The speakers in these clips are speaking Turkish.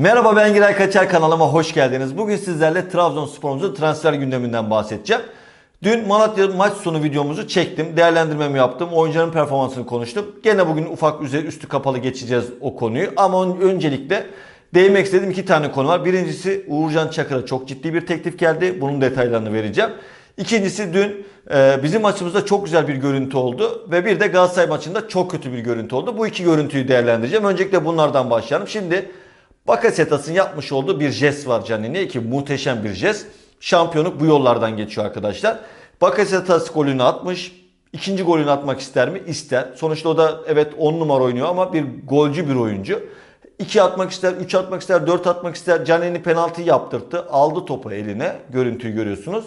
Merhaba ben Giray Kaçar kanalıma hoş geldiniz. Bugün sizlerle Trabzonspor'umuzun transfer gündeminden bahsedeceğim. Dün Malatya maç sonu videomuzu çektim. Değerlendirmemi yaptım. Oyuncuların performansını konuştum. Gene bugün ufak üzeri üstü kapalı geçeceğiz o konuyu. Ama öncelikle değinmek istediğim iki tane konu var. Birincisi Uğurcan Çakır'a çok ciddi bir teklif geldi. Bunun detaylarını vereceğim. İkincisi dün e, bizim maçımızda çok güzel bir görüntü oldu. Ve bir de Galatasaray maçında çok kötü bir görüntü oldu. Bu iki görüntüyü değerlendireceğim. Öncelikle bunlardan başlayalım. Şimdi Bakasetas'ın yapmış olduğu bir jest var Canini ki muhteşem bir jest. Şampiyonluk bu yollardan geçiyor arkadaşlar. Bakasetas golünü atmış. İkinci golünü atmak ister mi? İster. Sonuçta o da evet 10 numara oynuyor ama bir golcü bir oyuncu. 2 atmak ister, 3 atmak ister, 4 atmak ister. Canini penaltıyı yaptırttı. Aldı topu eline. Görüntüyü görüyorsunuz.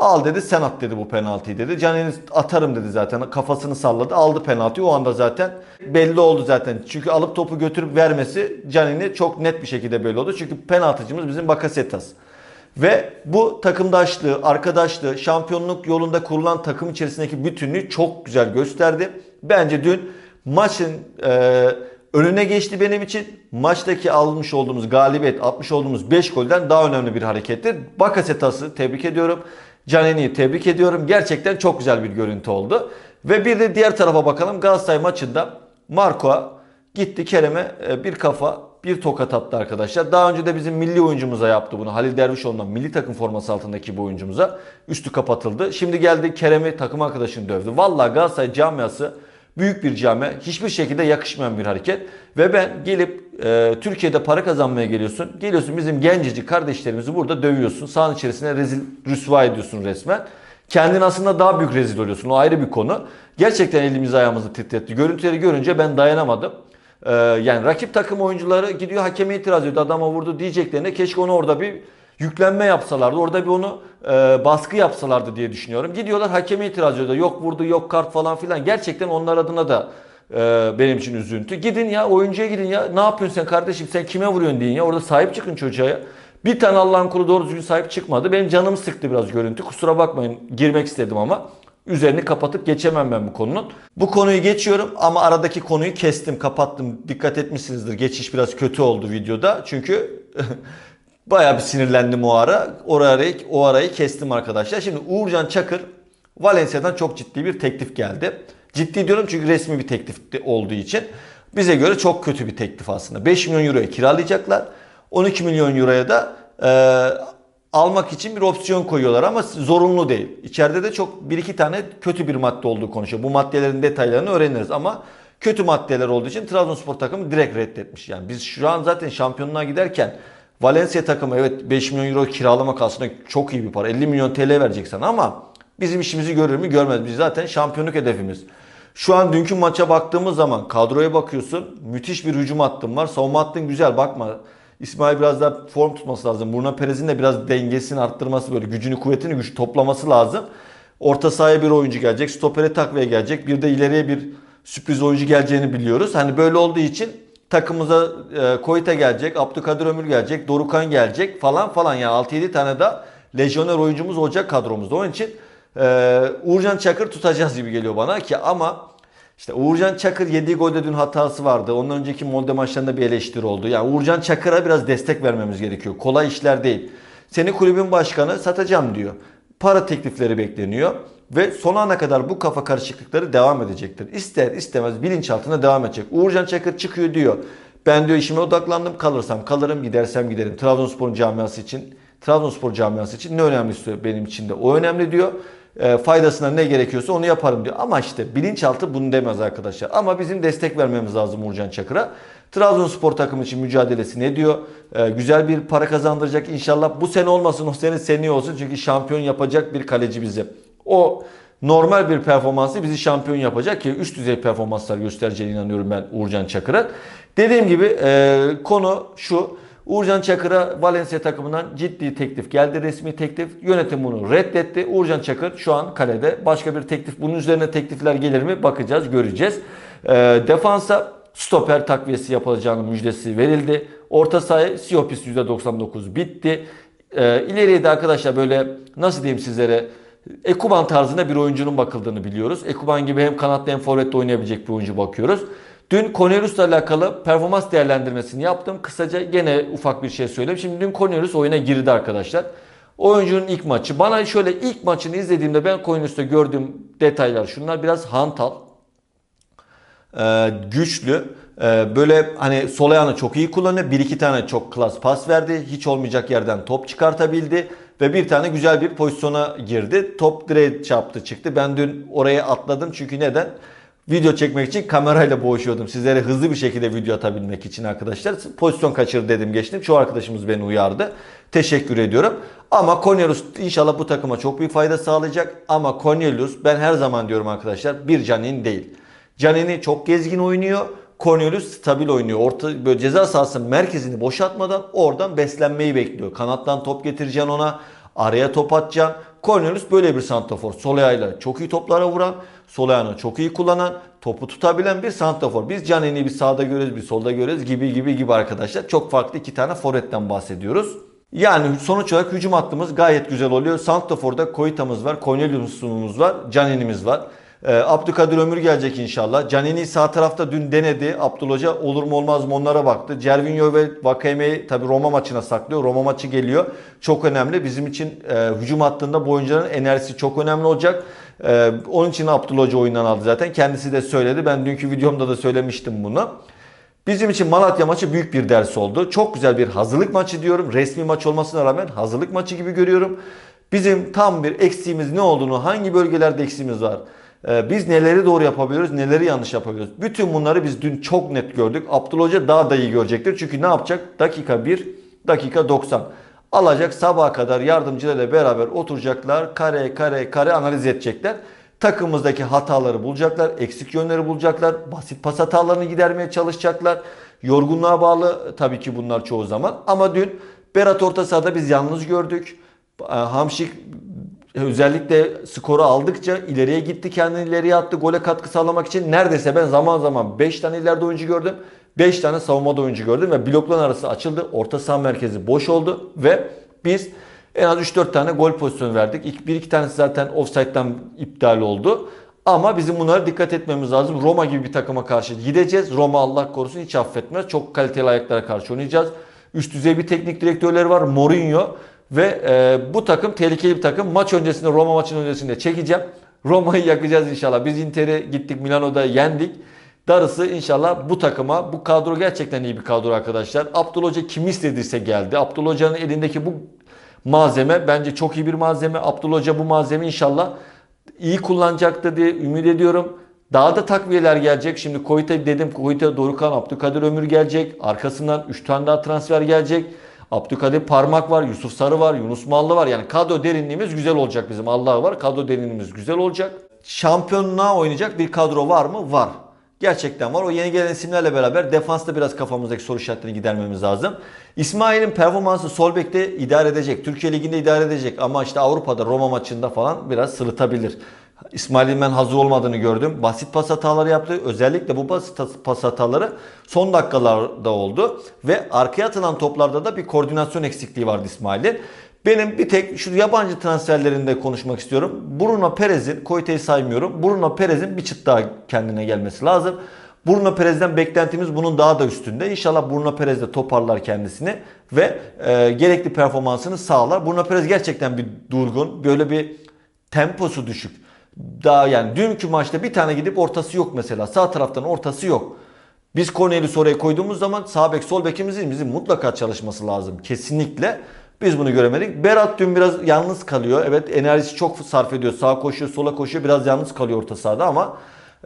Al dedi sen at dedi bu penaltıyı dedi. Canini atarım dedi zaten. Kafasını salladı. Aldı penaltıyı. O anda zaten belli oldu zaten. Çünkü alıp topu götürüp vermesi Canini çok net bir şekilde belli oldu. Çünkü penaltıcımız bizim Bakasetas. Ve bu takımdaşlığı, arkadaşlığı, şampiyonluk yolunda kurulan takım içerisindeki bütünlüğü çok güzel gösterdi. Bence dün maçın e, önüne geçti benim için. Maçtaki almış olduğumuz galibiyet, atmış olduğumuz 5 golden daha önemli bir harekettir. Bakasetas'ı tebrik ediyorum. Canini'yi tebrik ediyorum. Gerçekten çok güzel bir görüntü oldu. Ve bir de diğer tarafa bakalım. Galatasaray maçında Marco gitti Kerem'e e, bir kafa bir tokat attı arkadaşlar. Daha önce de bizim milli oyuncumuza yaptı bunu. Halil Dervişoğlu'ndan milli takım forması altındaki bu oyuncumuza üstü kapatıldı. Şimdi geldi Kerem'i takım arkadaşını dövdü. Vallahi Galatasaray camiası büyük bir cami. Hiçbir şekilde yakışmayan bir hareket. Ve ben gelip e, Türkiye'de para kazanmaya geliyorsun. Geliyorsun bizim gencecik kardeşlerimizi burada dövüyorsun. Sahanın içerisine rezil rüsva ediyorsun resmen. Kendin aslında daha büyük rezil oluyorsun. O ayrı bir konu. Gerçekten elimizi ayağımızı titretti. Görüntüleri görünce ben dayanamadım. Ee, yani rakip takım oyuncuları gidiyor hakeme itiraz ediyor. Adama vurdu diyeceklerine keşke onu orada bir yüklenme yapsalardı. Orada bir onu e, baskı yapsalardı diye düşünüyorum. Gidiyorlar hakeme itiraz ediyorlar. Yok vurdu yok kart falan filan. Gerçekten onlar adına da e, benim için üzüntü. Gidin ya oyuncuya gidin ya. Ne yapıyorsun sen kardeşim sen kime vuruyorsun deyin ya. Orada sahip çıkın çocuğa ya. Bir tane Allah'ın kulu doğru düzgün sahip çıkmadı. Benim canım sıktı biraz görüntü. Kusura bakmayın girmek istedim ama. Üzerini kapatıp geçemem ben bu konunun. Bu konuyu geçiyorum ama aradaki konuyu kestim, kapattım. Dikkat etmişsinizdir. Geçiş biraz kötü oldu videoda. Çünkü bayağı bir sinirlendim o ara. O arayı, o arayı kestim arkadaşlar. Şimdi Uğurcan Çakır Valencia'dan çok ciddi bir teklif geldi. Ciddi diyorum çünkü resmi bir teklif olduğu için. Bize göre çok kötü bir teklif aslında. 5 milyon euroya kiralayacaklar. 12 milyon euroya da e, almak için bir opsiyon koyuyorlar ama zorunlu değil. İçeride de çok bir iki tane kötü bir madde olduğu konuşuyor. Bu maddelerin detaylarını öğreniriz ama kötü maddeler olduğu için Trabzonspor takımı direkt reddetmiş. Yani biz şu an zaten şampiyonluğa giderken Valencia takımı evet 5 milyon euro kiralamak aslında çok iyi bir para. 50 milyon TL verecek sana ama bizim işimizi görür mü görmez. Biz zaten şampiyonluk hedefimiz. Şu an dünkü maça baktığımız zaman kadroya bakıyorsun. Müthiş bir hücum hattın var. Savunma hattın güzel bakma. İsmail biraz daha form tutması lazım. Bruno Perez'in de biraz dengesini arttırması böyle gücünü kuvvetini güç toplaması lazım. Orta sahaya bir oyuncu gelecek. Stopere takviye gelecek. Bir de ileriye bir sürpriz oyuncu geleceğini biliyoruz. Hani böyle olduğu için takımıza e, Koyta gelecek. Abdülkadir Ömür gelecek. Dorukan gelecek falan falan. Yani 6-7 tane daha lejyoner oyuncumuz olacak kadromuzda. Onun için e, Uğurcan Çakır tutacağız gibi geliyor bana ki ama işte Uğurcan Çakır yediği golde dün hatası vardı. Ondan önceki Molde maçlarında bir eleştiri oldu. Yani Uğurcan Çakır'a biraz destek vermemiz gerekiyor. Kolay işler değil. Seni kulübün başkanı satacağım diyor. Para teklifleri bekleniyor. Ve son ana kadar bu kafa karışıklıkları devam edecektir. İster istemez bilinçaltına devam edecek. Uğurcan Çakır çıkıyor diyor. Ben diyor işime odaklandım. Kalırsam kalırım, gidersem giderim. Trabzonspor'un camiası için, Trabzonspor camiası için ne önemlisi benim için de o önemli diyor e, faydasına ne gerekiyorsa onu yaparım diyor. Ama işte bilinçaltı bunu demez arkadaşlar. Ama bizim destek vermemiz lazım Uğurcan Çakır'a. Trabzonspor takımı için mücadelesi ne diyor? E, güzel bir para kazandıracak inşallah. Bu sene olmasın o sene seneye olsun. Çünkü şampiyon yapacak bir kaleci bize. O normal bir performansı bizi şampiyon yapacak ki üst düzey performanslar göstereceğine inanıyorum ben Uğurcan Çakır'a. Dediğim gibi e, konu şu. Uğurcan Çakır'a Valencia takımından ciddi teklif geldi. Resmi teklif. Yönetim bunu reddetti. Uğurcan Çakır şu an kalede. Başka bir teklif. Bunun üzerine teklifler gelir mi? Bakacağız, göreceğiz. E, defansa stoper takviyesi yapılacağının müjdesi verildi. Orta sahaya Siopis %99 bitti. E, ileriye de arkadaşlar böyle nasıl diyeyim sizlere Ekuban tarzında bir oyuncunun bakıldığını biliyoruz. Ekuban gibi hem kanatta hem forvette oynayabilecek bir oyuncu bakıyoruz. Dün Cornelius'la alakalı performans değerlendirmesini yaptım. Kısaca gene ufak bir şey söyleyeyim. Şimdi dün Cornelius oyuna girdi arkadaşlar. Oyuncunun ilk maçı. Bana şöyle ilk maçını izlediğimde ben Cornelius'ta gördüğüm detaylar şunlar. Biraz hantal. Ee, güçlü. Ee, böyle hani sol ayağını çok iyi kullanıyor. Bir iki tane çok klas pas verdi. Hiç olmayacak yerden top çıkartabildi. Ve bir tane güzel bir pozisyona girdi. Top direğe çarptı çıktı. Ben dün oraya atladım. Çünkü neden? Video çekmek için kamerayla boğuşuyordum. Sizlere hızlı bir şekilde video atabilmek için arkadaşlar. Pozisyon kaçırdı dedim geçtim. Şu arkadaşımız beni uyardı. Teşekkür ediyorum. Ama Cornelius inşallah bu takıma çok büyük fayda sağlayacak. Ama Cornelius ben her zaman diyorum arkadaşlar bir Canin değil. Canini çok gezgin oynuyor. Cornelius stabil oynuyor. Orta böyle ceza sahasının merkezini boşaltmadan oradan beslenmeyi bekliyor. Kanattan top getireceksin ona. Araya top atacaksın. Cornelius böyle bir santrafor. Sol ayağıyla çok iyi toplara vuran, sol ayağını çok iyi kullanan, topu tutabilen bir santrafor. Biz Canini'yi bir sağda görüyoruz, bir solda görüyoruz gibi gibi gibi arkadaşlar. Çok farklı iki tane forvetten bahsediyoruz. Yani sonuç olarak hücum hattımız gayet güzel oluyor. Santrafor'da Koita'mız var, Cornelius'umuz var, Canini'miz var. Ee, Abdülkadir Ömür gelecek inşallah. Canini sağ tarafta dün denedi. Abdülhoca olur mu olmaz mı onlara baktı. Cervinho ve Vakame'yi tabi Roma maçına saklıyor. Roma maçı geliyor. Çok önemli. Bizim için e, hücum hattında bu oyuncuların enerjisi çok önemli olacak. E, onun için Abdülhoca oyundan aldı zaten. Kendisi de söyledi. Ben dünkü videomda da söylemiştim bunu. Bizim için Malatya maçı büyük bir ders oldu. Çok güzel bir hazırlık maçı diyorum. Resmi maç olmasına rağmen hazırlık maçı gibi görüyorum. Bizim tam bir eksiğimiz ne olduğunu, hangi bölgelerde eksiğimiz var, biz neleri doğru yapabiliyoruz, neleri yanlış yapabiliyoruz. Bütün bunları biz dün çok net gördük. Abdullah Hoca daha da iyi görecektir. Çünkü ne yapacak? Dakika 1, dakika 90. Alacak sabaha kadar yardımcılarıyla beraber oturacaklar. Kare kare kare analiz edecekler. Takımımızdaki hataları bulacaklar. Eksik yönleri bulacaklar. Basit pas hatalarını gidermeye çalışacaklar. Yorgunluğa bağlı tabii ki bunlar çoğu zaman. Ama dün Berat orta sahada biz yalnız gördük. Hamşik özellikle skoru aldıkça ileriye gitti kendini ileriye attı gole katkı sağlamak için neredeyse ben zaman zaman 5 tane ileride oyuncu gördüm 5 tane savunmada oyuncu gördüm ve blokların arası açıldı orta saha merkezi boş oldu ve biz en az 3-4 tane gol pozisyonu verdik. İlk bir iki tanesi zaten offside'den iptal oldu. Ama bizim bunlara dikkat etmemiz lazım. Roma gibi bir takıma karşı gideceğiz. Roma Allah korusun hiç affetmez. Çok kaliteli ayaklara karşı oynayacağız. Üst düzey bir teknik direktörleri var. Mourinho ve e, bu takım tehlikeli bir takım. Maç öncesinde Roma maçının öncesinde çekeceğim. Roma'yı yakacağız inşallah. Biz Inter'e gittik Milano'da yendik. Darısı inşallah bu takıma. Bu kadro gerçekten iyi bir kadro arkadaşlar. Abdullah Hoca kim istediyse geldi. Abdullah Hoca'nın elindeki bu malzeme bence çok iyi bir malzeme. Abdullah Hoca bu malzeme inşallah iyi kullanacaktır diye ümit ediyorum. Daha da takviyeler gelecek. Şimdi Koyta dedim Koyta Dorukan, Abdülkadir Ömür gelecek. Arkasından 3 tane daha transfer gelecek. Abdülkadir Parmak var, Yusuf Sarı var, Yunus Mallı var. Yani kadro derinliğimiz güzel olacak bizim. Allah var. Kadro derinliğimiz güzel olacak. Şampiyonluğa oynayacak bir kadro var mı? Var. Gerçekten var. O yeni gelen isimlerle beraber defansta biraz kafamızdaki soru işaretlerini gidermemiz lazım. İsmail'in performansı sol bekte idare edecek. Türkiye Ligi'nde idare edecek. Ama işte Avrupa'da Roma maçında falan biraz sırıtabilir. İsmail'in ben hazır olmadığını gördüm. Basit pas hataları yaptı. Özellikle bu basit pas hataları son dakikalarda oldu. Ve arkaya atılan toplarda da bir koordinasyon eksikliği vardı İsmail'in. Benim bir tek şu yabancı transferlerinde konuşmak istiyorum. Bruno Perez'in, Koyte'yi saymıyorum. Bruno Perez'in bir çıt daha kendine gelmesi lazım. Bruno Perez'den beklentimiz bunun daha da üstünde. İnşallah Bruno Perez de toparlar kendisini ve e, gerekli performansını sağlar. Bruno Perez gerçekten bir durgun, böyle bir temposu düşük. Daha yani dünkü maçta bir tane gidip ortası yok mesela. Sağ taraftan ortası yok. Biz Cornelius oraya koyduğumuz zaman sağ bek sol bekimizin bizim mutlaka çalışması lazım. Kesinlikle. Biz bunu göremedik. Berat dün biraz yalnız kalıyor. Evet enerjisi çok sarf ediyor. Sağa koşuyor, sola koşuyor. Biraz yalnız kalıyor orta sahada ama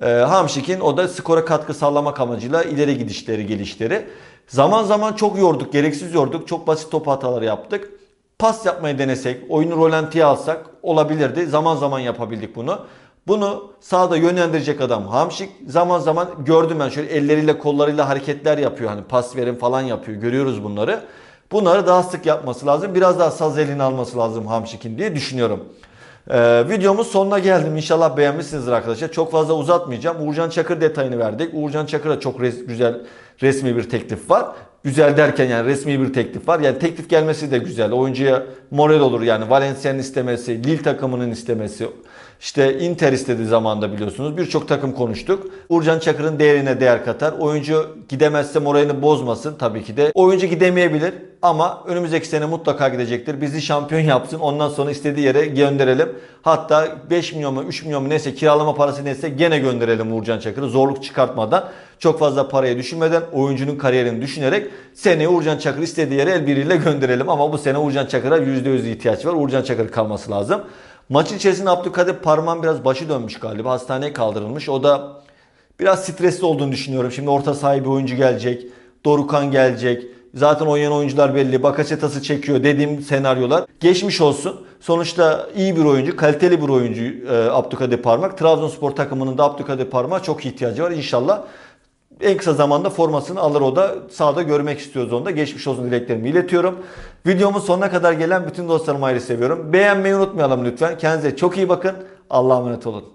e, Hamşik'in o da skora katkı sağlamak amacıyla ileri gidişleri, gelişleri. Zaman zaman çok yorduk, gereksiz yorduk. Çok basit top hataları yaptık. Pas yapmayı denesek, oyunu rolantiye alsak olabilirdi. Zaman zaman yapabildik bunu. Bunu sağda yönlendirecek adam Hamşik. Zaman zaman gördüm ben şöyle elleriyle kollarıyla hareketler yapıyor. Hani pas verin falan yapıyor. Görüyoruz bunları. Bunları daha sık yapması lazım. Biraz daha saz elini alması lazım Hamşik'in diye düşünüyorum. Ee, videomuz sonuna geldim. İnşallah beğenmişsinizdir arkadaşlar. Çok fazla uzatmayacağım. Uğurcan Çakır detayını verdik. Uğurcan Çakır'a çok res güzel resmi bir teklif var. Güzel derken yani resmi bir teklif var. Yani teklif gelmesi de güzel. Oyuncuya moral olur yani. Valencia'nın istemesi, Lille takımının istemesi. İşte Inter istediği zamanda biliyorsunuz. Birçok takım konuştuk. Uğurcan Çakır'ın değerine değer katar. Oyuncu gidemezse moralini bozmasın tabii ki de. Oyuncu gidemeyebilir ama önümüzdeki sene mutlaka gidecektir. Bizi şampiyon yapsın. Ondan sonra istediği yere gönderelim. Hatta 5 milyon mu 3 milyon mu neyse kiralama parası neyse gene gönderelim Uğurcan Çakır'ı. Zorluk çıkartmadan çok fazla parayı düşünmeden oyuncunun kariyerini düşünerek seneye Uğurcan Çakır istediği yere el biriyle gönderelim. Ama bu sene Uğurcan Çakır'a %100 ihtiyaç var. Uğurcan Çakır kalması lazım. Maçın içerisinde Abdülkadir Parman biraz başı dönmüş galiba. Hastaneye kaldırılmış. O da biraz stresli olduğunu düşünüyorum. Şimdi orta sahibi oyuncu gelecek. Dorukan gelecek. Zaten oynayan oyuncular belli. Bakasetas'ı çekiyor dediğim senaryolar. Geçmiş olsun. Sonuçta iyi bir oyuncu, kaliteli bir oyuncu e, Abdülkadir Parmak. Trabzonspor takımının da Abdülkadir Parmak'a çok ihtiyacı var. İnşallah en kısa zamanda formasını alır o da. Sahada görmek istiyoruz onu da. Geçmiş olsun dileklerimi iletiyorum. Videomun sonuna kadar gelen bütün dostlarımı ayrı seviyorum. Beğenmeyi unutmayalım lütfen. Kendinize çok iyi bakın. Allah'a emanet olun.